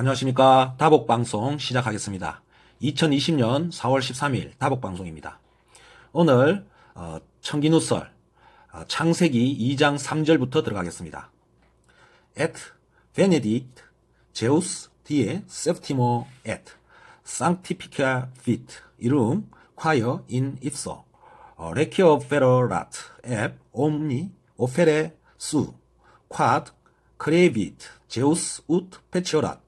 안녕하십니까. 다복방송 시작하겠습니다. 2020년 4월 13일 다복방송입니다. 오늘 어, 청기누설 어, 창세기 2장 3절부터 들어가겠습니다. Et Benedict Zeus die Septimo et Sanctificavit Irum Quae in ipso 어, Requieferat eb omni ofere su quad crevit Zeus ut petiorat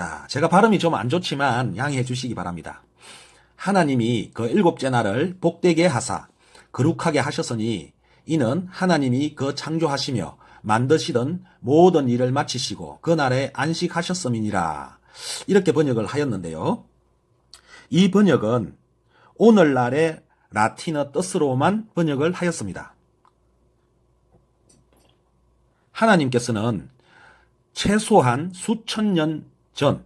자, 제가 발음이 좀 안 좋지만 양해해 주시기 바랍니다. 하나님이 그 일곱째 날을 복되게 하사 거룩하게 하셨으니 이는 하나님이 그 창조하시며 만드시던 모든 일을 마치시고 그 날에 안식하셨음이니라. 이렇게 번역을 하였는데요. 이 번역은 오늘날의 라틴어 뜻으로만 번역을 하였습니다. 하나님께서는 최소한 수천 년 전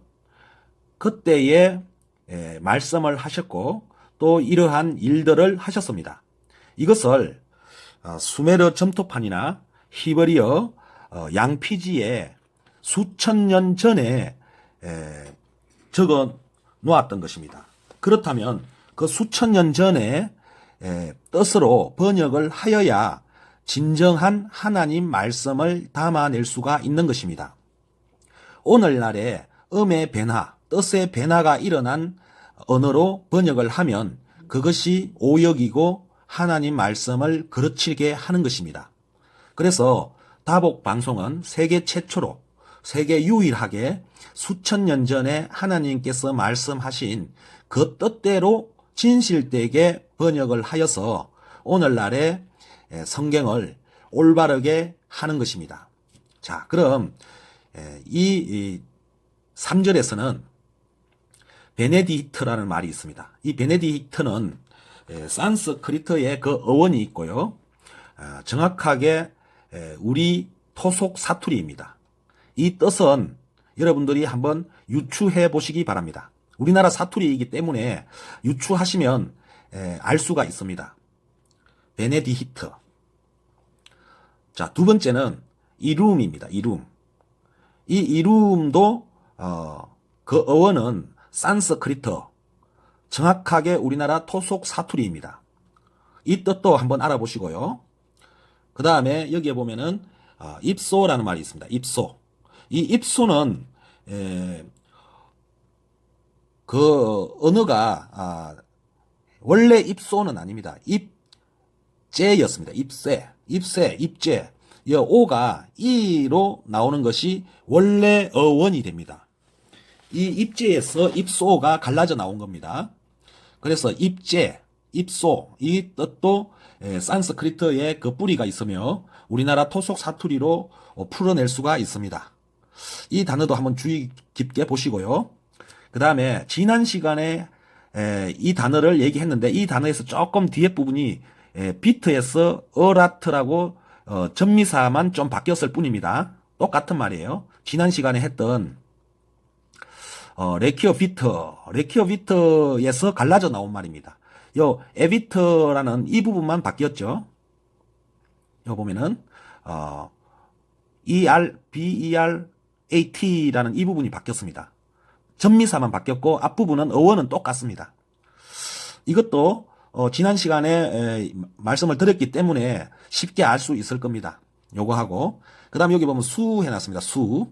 그때에 에, 말씀을 하셨고 또 이러한 일들을 하셨습니다. 이것을 어, 수메르 점토판이나 히브리어 어, 양피지에 수천 년 전에 에, 적어 놓았던 것입니다. 그렇다면 그 수천 년 전에 에, 뜻으로 번역을 하여야 진정한 하나님 말씀을 담아낼 수가 있는 것입니다. 오늘날에 음의 변화, 뜻의 변화가 일어난 언어로 번역을 하면 그것이 오역이고 하나님 말씀을 그르치게 하는 것입니다. 그래서 다복 방송은 세계 최초로 세계 유일하게 수천 년 전에 하나님께서 말씀하신 그 뜻대로 진실되게 번역을 하여서 오늘날의 성경을 올바르게 하는 것입니다. 자, 그럼 이 3절에서는 베네디히트라는 말이 있습니다. 이 베네디히트는 산스크리트의 그 어원이 있고요. 아, 정확하게 우리 토속 사투리입니다. 이 뜻은 여러분들이 한번 유추해 보시기 바랍니다. 우리나라 사투리이기 때문에 유추하시면 알 수가 있습니다. 베네디히트. 자, 두 번째는 이룸입니다. 이룸. 이 이룸도 어, 그 어원은 산스크리터. 정확하게 우리나라 토속 사투리입니다. 이 뜻도 한번 알아보시고요. 그 다음에 여기에 보면은 어, 입소라는 말이 있습니다. 입소. 이 입소는 에, 그 언어가 아, 원래 입소는 아닙니다. 입제였습니다. 입세, 입세, 입제. 이 오가 이로 나오는 것이 원래 어원이 됩니다. 이 입제에서 입소가 갈라져 나온 겁니다. 그래서 입제, 입소 이 뜻도 산스크리트의 그 뿌리가 있으며 우리나라 토속 사투리로 어, 풀어낼 수가 있습니다. 이 단어도 한번 주의 깊게 보시고요. 그 다음에 지난 시간에 이 단어를 얘기했는데 이 단어에서 조금 뒤에 부분이 비트에서 어라트라고 어, 전미사만 좀 바뀌었을 뿐입니다. 똑같은 말이에요. 지난 시간에 했던 어, 레키어 비터, 레키어 비터에서 갈라져 나온 말입니다. 요 에비터라는 이 부분만 바뀌었죠. 요 보면은 어, ER, BER, AT라는 이 부분이 바뀌었습니다. 전미사만 바뀌었고 앞부분은 어원은 똑같습니다. 이것도 어, 지난 시간에 에, 말씀을 드렸기 때문에 쉽게 알 수 있을 겁니다. 요거 하고 그 다음 여기 보면 수 해놨습니다. 수.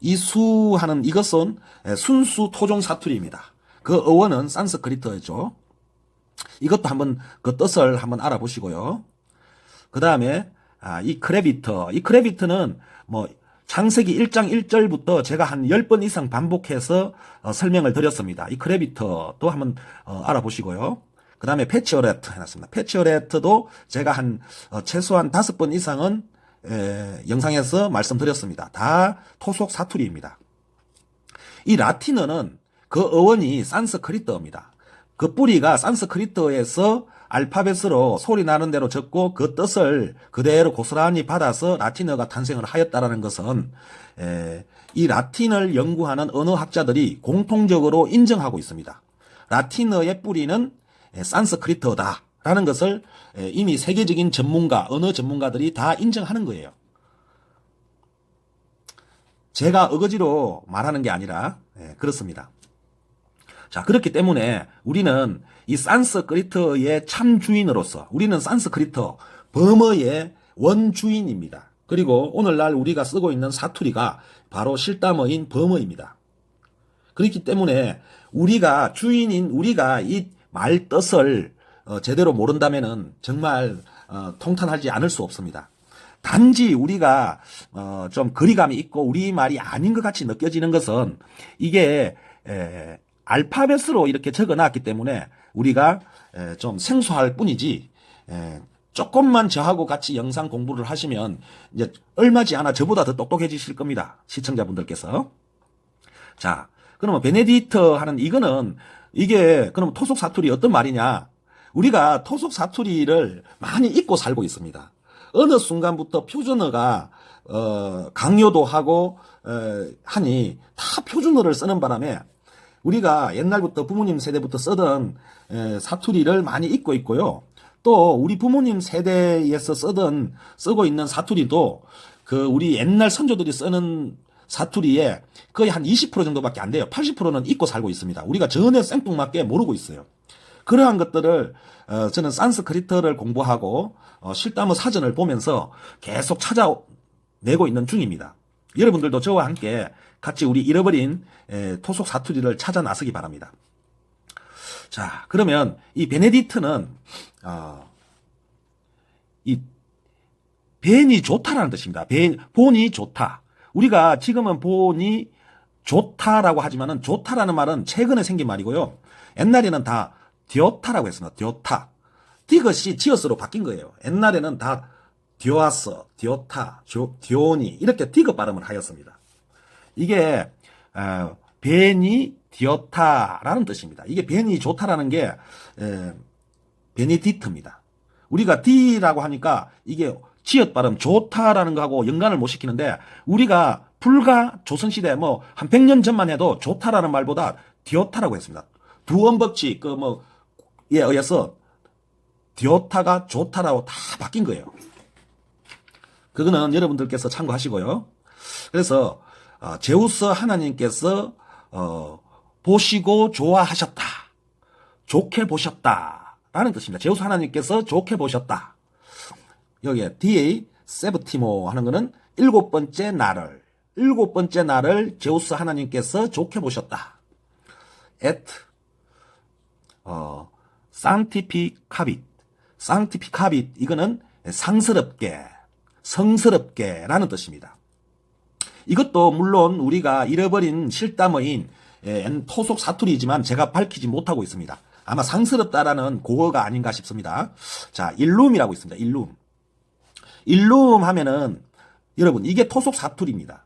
이 수하는 이것은 순수 토종 사투리입니다. 그 어원은 산스크리트죠. 이것도 한번 그 뜻을 한번 알아보시고요. 그 다음에 아, 이 크레비터. 이 크레비터는 뭐 창세기 1장 1절부터 제가 한 10번 이상 반복해서 어, 설명을 드렸습니다. 이 크레비터도 한번 어, 알아보시고요. 그 다음에 패치오레트 해놨습니다. 패치오레트도 제가 한 어, 최소한 다섯 번 이상은 에, 영상에서 말씀드렸습니다. 다 토속 사투리입니다. 이 라틴어는 그 어원이 산스크리트어입니다. 그 뿌리가 산스크리트어에서 알파벳으로 소리 나는 대로 적고 그 뜻을 그대로 고스란히 받아서 라틴어가 탄생을 하였다라는 것은 에, 이 라틴을 연구하는 언어학자들이 공통적으로 인정하고 있습니다. 라틴어의 뿌리는 산스크리트어다. 라는 것을 이미 세계적인 전문가, 언어 전문가들이 다 인정하는 거예요. 제가 어거지로 말하는 게 아니라 예, 그렇습니다. 자, 그렇기 때문에 우리는 이 산스크리트의 참 주인으로서 우리는 산스크리트 범어의 원주인입니다. 그리고 오늘날 우리가 쓰고 있는 사투리가 바로 실담어인 범어입니다. 그렇기 때문에 우리가 주인인 우리가 이 말 뜻을 어, 제대로 모른다면은 정말 어, 통탄하지 않을 수 없습니다. 단지 우리가 어, 좀 거리감이 있고 우리 말이 아닌 것 같이 느껴지는 것은 이게 에, 알파벳으로 이렇게 적어놨기 때문에 우리가 에, 좀 생소할 뿐이지 에, 조금만 저하고 같이 영상 공부를 하시면 이제 얼마지 않아 저보다 더 똑똑해지실 겁니다. 시청자분들께서. 자, 그러면 베네디트 하는 이거는 이게 그럼 토속 사투리 어떤 말이냐? 우리가 토속 사투리를 많이 잊고 살고 있습니다. 어느 순간부터 표준어가 어, 강요도 하고 어, 하니 다 표준어를 쓰는 바람에 우리가 옛날부터 부모님 세대부터 쓰던 에, 사투리를 많이 잊고 있고요. 또 우리 부모님 세대에서 쓰던 쓰고 있는 사투리도 그 우리 옛날 선조들이 쓰는 사투리에 거의 한 20% 정도밖에 안 돼요. 80%는 잊고 살고 있습니다. 우리가 전혀 생뚱맞게 모르고 있어요. 그러한 것들을 어, 저는 산스크리트를 공부하고 어, 실담어 사전을 보면서 계속 찾아내고 있는 중입니다. 여러분들도 저와 함께 같이 우리 잃어버린 에, 토속 사투리를 찾아 나서기 바랍니다. 자, 그러면 이 베네디트는 어, 이 벤이 좋다라는 뜻입니다. 벤, 본이 좋다. 우리가 지금은 본이 좋다라고 하지만은 좋다라는 말은 최근에 생긴 말이고요. 옛날에는 다 디오타라고 했습니다. 디오타. 디귿이 지어스로 바뀐 거예요. 옛날에는 다 디오아서, 디오타, 조, 디오니 이렇게 디귿 발음을 하였습니다. 이게 어, 벤이 디오타라는 뜻입니다. 이게 벤이 좋다라는 게 에, 베네디트입니다. 우리가 D라고 하니까 이게 지읒 발음 좋다라는 거하고 연관을 못 시키는데 우리가 불과 조선시대 뭐 한 100년 전만 해도 좋다라는 말보다 디오타라고 했습니다. 두원법칙 그뭐 에 의해서 디오타가 좋다라고 다 바뀐 거예요. 그거는 여러분들께서 참고하시고요. 그래서 어, 제우스 하나님께서 어, 보시고 좋아하셨다. 좋게 보셨다 라는 뜻입니다. 제우스 하나님께서 좋게 보셨다. 여기에 뒤에 세브티모 하는 거는 일곱 번째 날을 일곱 번째 날을 제우스 하나님께서 좋게 보셨다. et 어 사nctificabit sanctificabit 이거는 상스럽게 성스럽게라는 뜻입니다. 이것도 물론 우리가 잃어버린 실담어인 예, 토속 사투리지만 제가 밝히지 못하고 있습니다. 아마 상스럽다라는 고어가 아닌가 싶습니다. 자, 일룸이라고 있습니다. 일룸. 일룸 하면은 여러분 이게 토속 사투리입니다.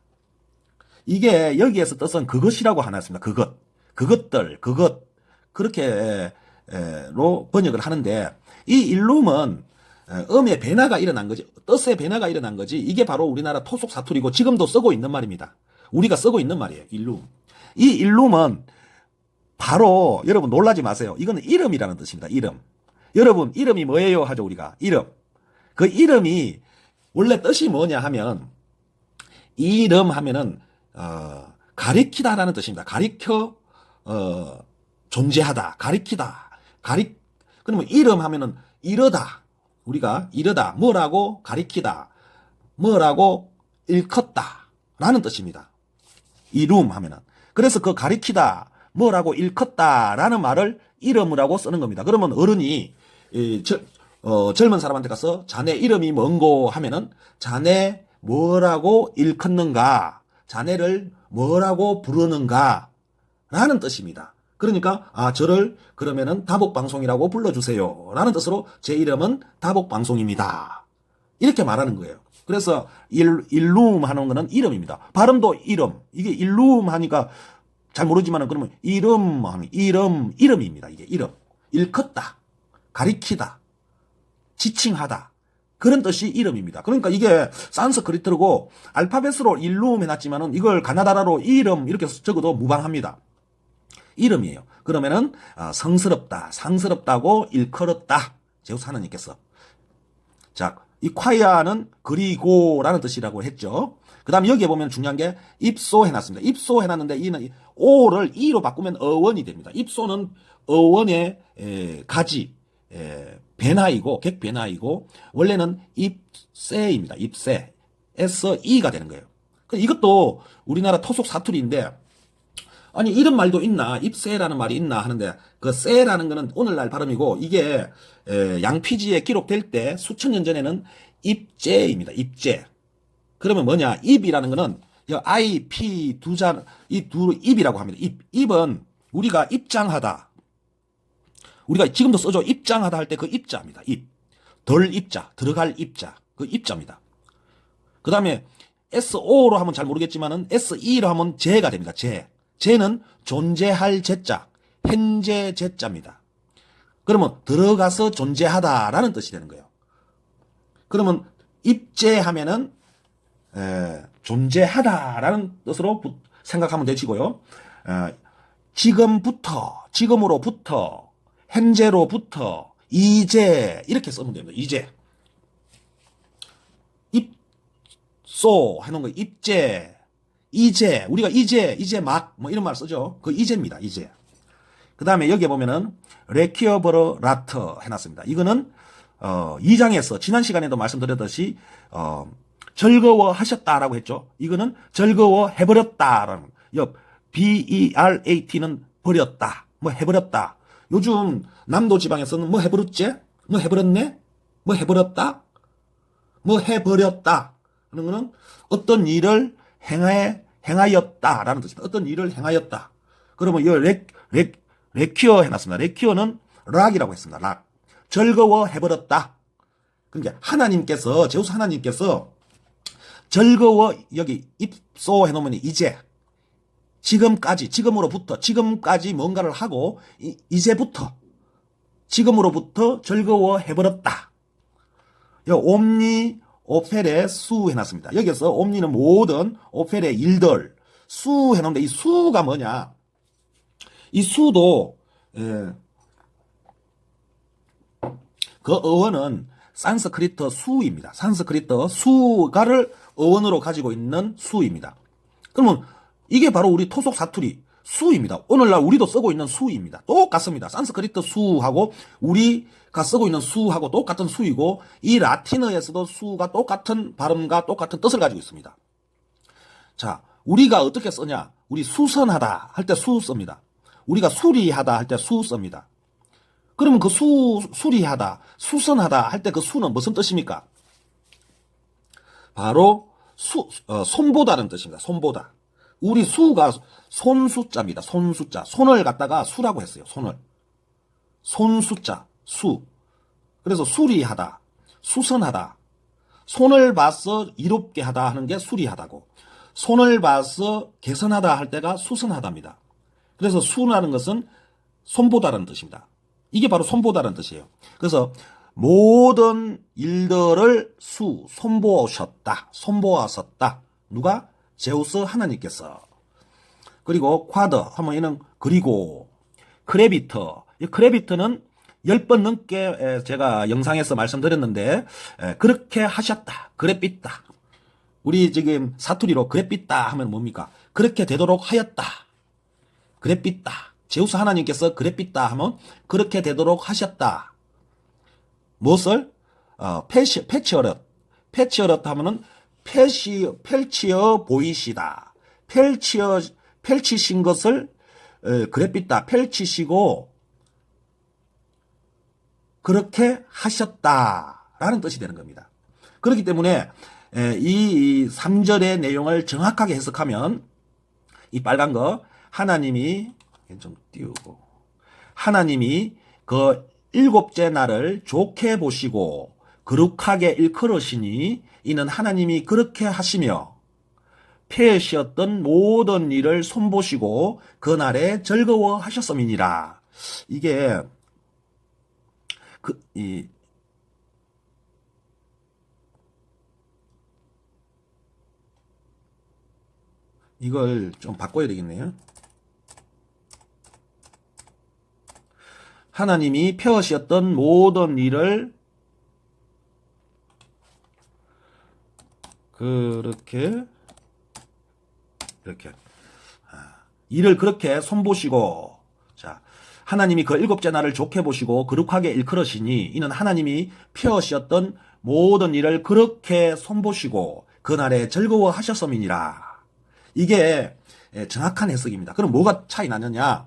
이게 여기에서 뜻은 그것이라고 하나 있습니다. 그것. 그것들, 그것. 그렇게 로 번역을 하는데 이 일룸은 음의 변화가 일어난 거지. 뜻의 변화가 일어난 거지. 이게 바로 우리나라 토속 사투리고 지금도 쓰고 있는 말입니다. 우리가 쓰고 있는 말이에요. 일룸. 이 일룸은 바로 여러분 놀라지 마세요. 이거는 이름이라는 뜻입니다. 이름. 여러분 이름이 뭐예요? 하죠 우리가. 이름. 그 이름이 원래 뜻이 뭐냐 하면 이름 하면은 어, 가리키다라는 뜻입니다. 가리켜 어, 존재하다, 가리키다, 가리 그러면 이름 하면은 이러다 우리가 이러다 뭐라고 가리키다 뭐라고 일컫다 라는 뜻입니다. 이룸 하면은 그래서 그 가리키다 뭐라고 일컫다 라는 말을 이름이라고 쓰는 겁니다. 그러면 어른이 이, 저, 어, 젊은 사람한테 가서 자네 이름이 뭔고 하면은 자네 뭐라고 일컫는가 자네를 뭐라고 부르는가 라는 뜻입니다. 그러니까 아 저를 그러면은 다복 방송이라고 불러주세요 라는 뜻으로 제 이름은 다복 방송입니다. 이렇게 말하는 거예요. 그래서 일, 일룸 하는 거는 이름입니다. 발음도 이름. 이게 일룸 하니까 잘 모르지만은 그러면 이름 이름 이름입니다. 이게 이름. 일컫다. 가리키다. 지칭하다. 그런 뜻이 이름입니다. 그러니까 이게 산스크리트고 알파벳으로 일룸 해놨지만은 이걸 가나다라로 이름 이렇게 적어도 무방합니다. 이름이에요. 그러면은 아, 성스럽다, 상스럽다고 일컬었다. 제우스 하나님께서. 자, 이 콰이아는 그리고라는 뜻이라고 했죠. 그 다음에 여기에 보면 중요한 게 입소 해놨습니다. 입소 해놨는데 이는 오를 이로 바꾸면 어원이 됩니다. 입소는 어원의 에, 가지, 에, 변화이고, 객변화이고, 원래는 입세입니다. 입세. 에서 이가 되는 거예요. 그 이것도 우리나라 토속 사투리인데, 아니 이런 말도 있나 입세라는 말이 있나 하는데 그 세라는 거는 오늘날 발음이고 이게 에, 양피지에 기록될 때 수천 년 전에는 입제입니다. 입제. 그러면 뭐냐 입이라는 거는 이 I, P 두자 이 두 입이라고 합니다. 입 입은 우리가 입장하다. 우리가 지금도 써줘 입장하다 할 때 그 입자입니다. 입. 덜 입자 들어갈 입자 그 입자입니다. 그 다음에 SO로 하면 잘 모르겠지만은 SE로 하면 제가 됩니다. 제. 제는 존재할 제자, 현재 제자입니다. 그러면 들어가서 존재하다라는 뜻이 되는 거예요. 그러면 입제하면은 에, 존재하다라는 뜻으로 부- 생각하면 되시고요. 에, 지금부터, 지금으로부터, 현재로부터, 이제 이렇게 쓰면 됩니다. 이제 입소 해놓은 거 입제 이제 우리가 이제 이제 막 뭐 이런 말 쓰죠. 그 이제입니다. 이제. 그 다음에 여기에 보면은 레키어버러 라터 해놨습니다. 이거는 어 2장에서 지난 시간에도 말씀드렸듯이 어 즐거워하셨다라고 했죠. 이거는 즐거워해 버렸다라는 옆 B E R A T는 버렸다. 뭐 해버렸다. 요즘 남도 지방에서는 뭐 해버렸지? 뭐 해버렸네? 뭐 해버렸다? 뭐 해버렸다. 하는 거는 어떤 일을 행해, 행하였다라는 뜻입니다. 어떤 일을 행하였다. 그러면 이 레, 레, 레퀴어 해놨습니다. 레퀴어는 락이라고 했습니다. 락. 즐거워 해버렸다. 그러니까 하나님께서, 제우스 하나님께서 즐거워, 여기 입소 해놓으면 이제, 지금까지, 지금으로부터, 지금까지 뭔가를 하고, 이, 이제부터, 지금으로부터 즐거워 해버렸다. 여 옴니 오펠의 수 해놨습니다. 여기서 옴니는 모든 오펠의 일들 수 해놓는데 이 수가 뭐냐? 이 수도 예, 그 어원은 산스크리트 수입니다. 산스크리트 수가를 어원으로 가지고 있는 수입니다. 그러면 이게 바로 우리 토속 사투리 수입니다. 오늘날 우리도 쓰고 있는 수입니다. 똑같습니다. 산스크리트 수하고 우리가 쓰고 있는 수하고 똑같은 수이고 이 라틴어에서도 수가 똑같은 발음과 똑같은 뜻을 가지고 있습니다. 자, 우리가 어떻게 쓰냐? 우리 수선하다 할 때 수 씁니다. 우리가 수리하다 할 때 수 씁니다. 그러면 그 수, 수리하다, 수선하다 할 때 그 수는 무슨 뜻입니까? 바로 수, 어, 손보다는 뜻입니다. 손보다. 우리 수가 손수자입니다. 손수자. 손을 갖다가 수라고 했어요. 손을. 손수자, 수. 그래서 수리하다, 수선하다. 손을 봐서 이롭게 하다 하는 게 수리하다고. 손을 봐서 개선하다 할 때가 수선하다입니다. 그래서 수라는 것은 손보다라는 뜻입니다. 이게 바로 손보다라는 뜻이에요. 그래서 모든 일들을 수, 손보셨다, 손보았었다. 누가? 제우스 하나님께서. 그리고 쿼더 하면 이는 그리고 크레비터. 이 크레비터는 10번 넘게 에, 제가 영상에서 말씀드렸는데 에, 그렇게 하셨다. 그래 삐다. 우리 지금 사투리로 그래 삐다 하면 뭡니까? 그렇게 되도록 하였다. 그래 삐다. 제우스 하나님께서 그래 삐다 하면 그렇게 되도록 하셨다. 무엇을? 어, 패치, 패치어럿. 패치어럿 하면은 펼치, 펼치어 보이시다. 펼치어, 펼치신 것을, 에, 그래삐다. 펼치시고, 그렇게 하셨다라는 뜻이 되는 겁니다. 그렇기 때문에 에, 이 3절의 내용을 정확하게 해석하면 이 빨간 거 하나님이 좀 띄우고 하나님이 그 일곱째 날을 좋게 보시고 거룩하게 일컬으시니 이는 하나님이 그렇게 하시며 폐하셨던 모든 일을 손보시고 그날에 즐거워하셨음이니라. 이게 그, 이, 이걸 좀 바꿔야 되겠네요. 하나님이 펴으셨던 모든 일을 그렇게 이렇게 아, 이를 그렇게 손보시고 자 하나님이 그 일곱째 날을 좋게 보시고 거룩하게 일컬으시니 이는 하나님이 피어시었던 모든 일을 그렇게 손보시고 그날에 즐거워하셨음이니라. 이게 예, 정확한 해석입니다. 그럼 뭐가 차이 나느냐?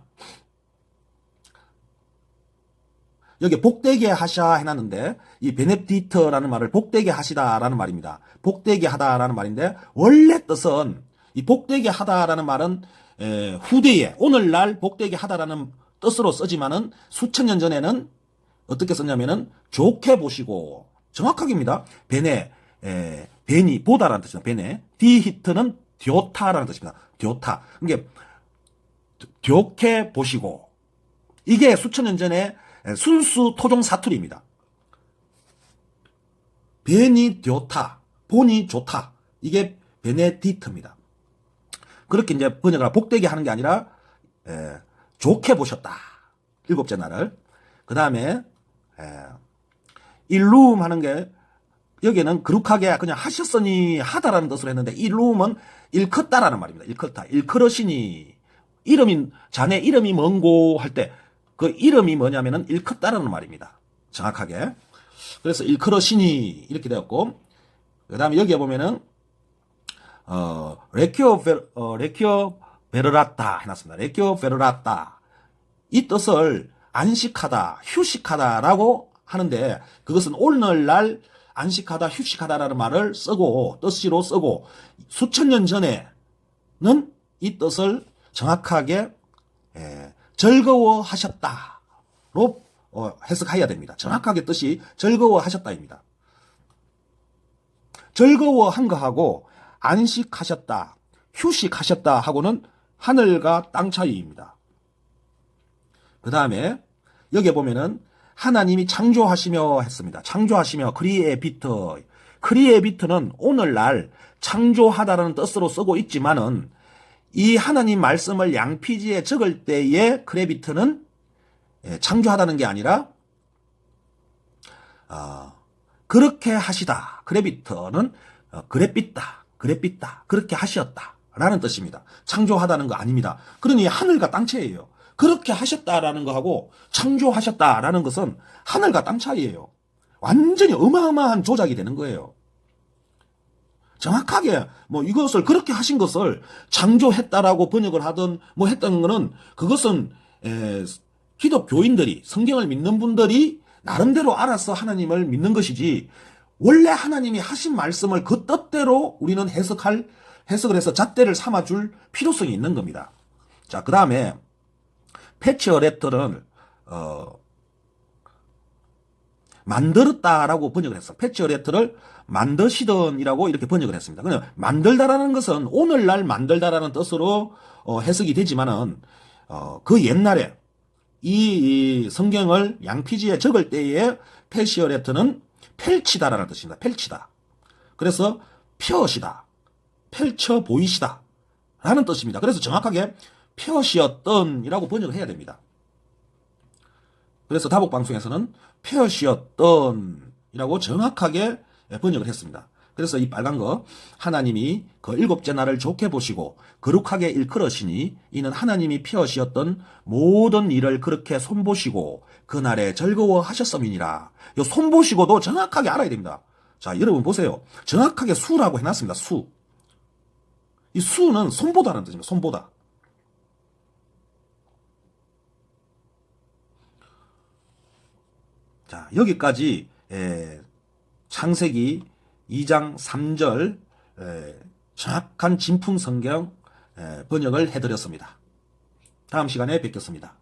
여기 복되게 하샤 해놨는데 이 베네디트라는 말을 복되게 하시다라는 말입니다. 복되게 하다라는 말인데 원래 뜻은 이 복되게 하다라는 말은 에, 후대에 오늘날 복되게 하다라는 뜻으로 쓰지만은 수천 년 전에는 어떻게 썼냐면은 좋게 보시고 정확하게입니다. 베네 에, 베니 보다라는 뜻입니다. 베네 디히트는 듀타라는 뜻입니다. 듀타 이게 좋게 보시고 이게 수천 년 전에 순수 토종 사투리입니다. 베니 듀타 본이 좋다 이게 베네디트입니다. 그렇게 이제 번역을 복되게 하는 게 아니라 에, 좋게 보셨다. 일곱째 날을. 그 다음에 일룸 하는 게 여기는 그룩하게 그냥 하셨으니 하다라는 뜻으로 했는데 일룸은 일컸다라는 말입니다. 일컸다. 일컬으시니 이름이 자네 이름이 뭔고 할 때 그 이름이 뭐냐면은 일컸다라는 말입니다. 정확하게. 그래서 일컬으시니 이렇게 되었고 그 다음에 여기에 보면은 어 레키오 베 어, 레키오 베르라타 해놨습니다. 레키오 베르라타 이 뜻을 안식하다, 휴식하다라고 하는데 그것은 오늘날 안식하다, 휴식하다라는 말을 쓰고 뜻시로 쓰고 수천 년 전에는 이 뜻을 정확하게 에, 즐거워하셨다로 어, 해석해야 됩니다. 정확하게 뜻이 즐거워하셨다입니다. 즐거워한 거하고 안식하셨다, 휴식하셨다 하고는 하늘과 땅 차이입니다. 그 다음에 여기 보면은 하나님이 창조하시며 했습니다. 창조하시며 크리에비트. 크리에비트는 오늘날 창조하다라는 뜻으로 쓰고 있지만은 이 하나님 말씀을 양피지에 적을 때의 크레비트는 예, 창조하다는 게 아니라 어, 그렇게 하시다. 크레비트는 어, 그래빛다. 그래빛다. 그렇게 하셨다. 라는 뜻입니다. 창조하다는 거 아닙니다. 그러니 하늘과 땅 차이에요. 그렇게 하셨다라는 거하고 창조하셨다라는 것은 하늘과 땅 차이예요. 완전히 어마어마한 조작이 되는 거예요. 정확하게 뭐 이것을 그렇게 하신 것을 창조했다라고 번역을 하든 뭐 했던 거는 그것은 에, 기독교인들이 성경을 믿는 분들이 나름대로 알아서 하나님을 믿는 것이지 원래 하나님이 하신 말씀을 그 뜻대로 우리는 해석할 해석을 해서 잣대를 삼아줄 필요성이 있는 겁니다. 자, 그 다음에 패치어레터를 어, 만들었다라고 번역을 했어. 패치어레터를 만드시던이라고 이렇게 번역을 했습니다. 그냥 만들다라는 것은 오늘날 만들다라는 뜻으로 어, 해석이 되지만은 어, 그 옛날에 이, 이 성경을 양피지에 적을 때에 패시어레터는 펼치다라는 뜻입니다. 펼치다. 그래서 펴시다. 펼쳐 보이시다. 라는 뜻입니다. 그래서 정확하게 펴시었던이라고 번역을 해야 됩니다. 그래서 다복 방송에서는 펴시었던이라고 정확하게 번역을 했습니다. 그래서 이 빨간 거 하나님이 그 일곱째 날을 좋게 보시고 거룩하게 일컬으시니 이는 하나님이 피어시었던 모든 일을 그렇게 손보시고 그날에 즐거워하셨음이니라. 요 손보시고도 정확하게 알아야 됩니다. 자, 여러분 보세요. 정확하게 수라고 해놨습니다. 수. 이 수는 손보다라는 뜻입니다. 손보다. 자, 여기까지 에, 창세기 2장 3절 에, 정확한 진품 성경 에, 번역을 해드렸습니다. 다음 시간에 뵙겠습니다.